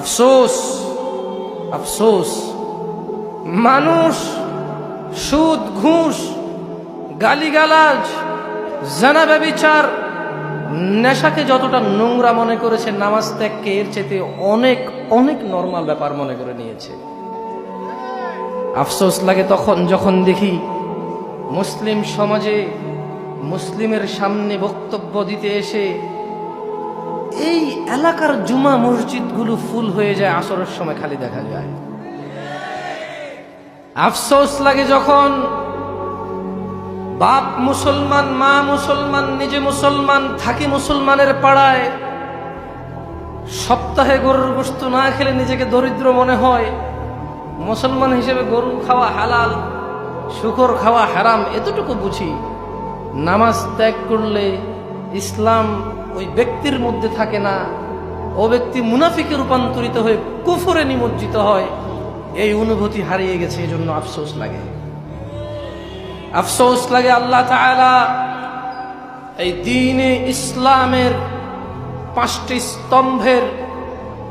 আফসোস আফসোস। মানুষ, সুদ, ঘুষ, গালিগালাজ, জানা ব্যবিচার, নেশাকে যতটা নোংরা মনে করেছে, নামাজ ত্যাগকে এর চেতে অনেক অনেক নর্মাল ব্যাপার মনে করে নিয়েছে। আফসোস লাগে তখন যখন দেখি মুসলিম সমাজে মুসলিমের সামনে বক্তব্য দিতে এসে এই এলাকার জুমা মসজিদগুলো ফুল হয়ে যায়, আসরের সময় খালি দেখা যায়। আফসোস লাগে যখন বাপ মুসলমান, মা মুসলমান, নিজে মুসলমান, থাকি মুসলমানের পাড়ায় সপ্তাহে গরুর গোস্ত না খেলে নিজেকে দরিদ্র মনে হয়। মুসলমান হিসেবে গরু খাওয়া হালাল, শুকর খাওয়া হারাম, এতটুকু বুঝি। নামাজ ত্যাগ করলে ইসলাম ওই ব্যক্তির মধ্যে থাকে না। ও ব্যক্তি মুনাফিকে রূপান্তরিত হয়ে কুফরে নিমজ্জিত হয়। এই অনুভূতি হারিয়ে গেছে এই জন্য আফসোস লাগে। আফসোস লাগে আল্লাহ এই দিনে ইসলামের পাঁচটি স্তম্ভের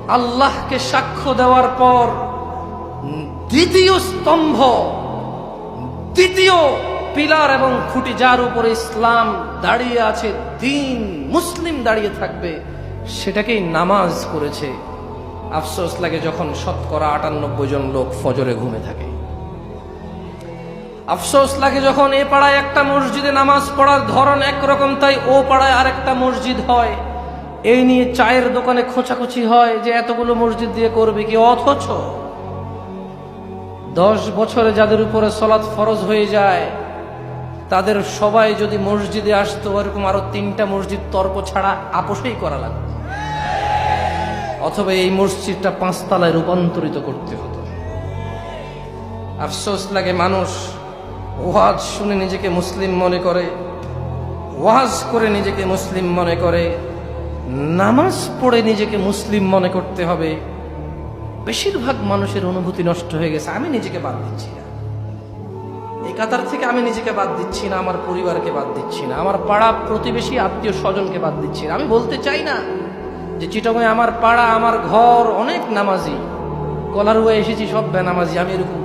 আল্লাহকে সাক্ষ্য দেওয়ার পর দ্বিতীয় স্তম্ভ, দ্বিতীয় পিলার এবং খুঁটি যার উপরে ইসলাম দাঁড়িয়ে আছে, দিন মুসলিম দাঁড়িয়ে থাকবে, সেটাকেই নামাজ করেছে আফসোস লাগে যখন শতকরা আটানব্বই জন লোক ফজরে ঘুমে থাকে। আফসোস লাগে যখন এ পাড়ায় একটা মসজিদে নামাজ পড়ার ধরন একরকম, তাই ও পাড়ায় আরেকটা মসজিদ হয়। এই নিয়ে চায়ের দোকানে খোঁচাখুচি হয় যে এতগুলো মসজিদ দিয়ে করবে কি, অথচ দশ বছরে যাদের উপরে সলাৎ ফরজ হয়ে যায় তাদের সবাই যদি মসজিদে আসতো এরকম আরও তিনটা মসজিদ তর্ক ছাড়া আপোষেই করা লাগতো। অথবা এই মসজিদটা পাঁচতলায় রূপান্তরিত করতে হতো। আফসোস লাগে মানুষ, ওয়াজ শুনে নিজেকে মুসলিম মনে করে, ওয়াজ করে নিজেকে মুসলিম মনে করে, নামাজ পড়ে নিজেকে মুসলিম মনে করতে হবে। বেশিরভাগ মানুষের অনুভূতি নষ্ট হয়ে গেছে, আমি নিজেকে বাদ দিচ্ছি না। কাতার থেকে আমি নিজেকে বাদ দিচ্ছি না, আমার পরিবারকে বাদ দিচ্ছি না, আমার পাড়া প্রতিবেশী, আত্মীয় স্বজনকে বাদ দিচ্ছি না। আমি বলতে চাই না যে চিটগাঁয়ে আমার পাড়া, আমার ঘর অনেক নামাজি। কলারুয়া এসেছি, সব বেনামাজি, আমি এরকম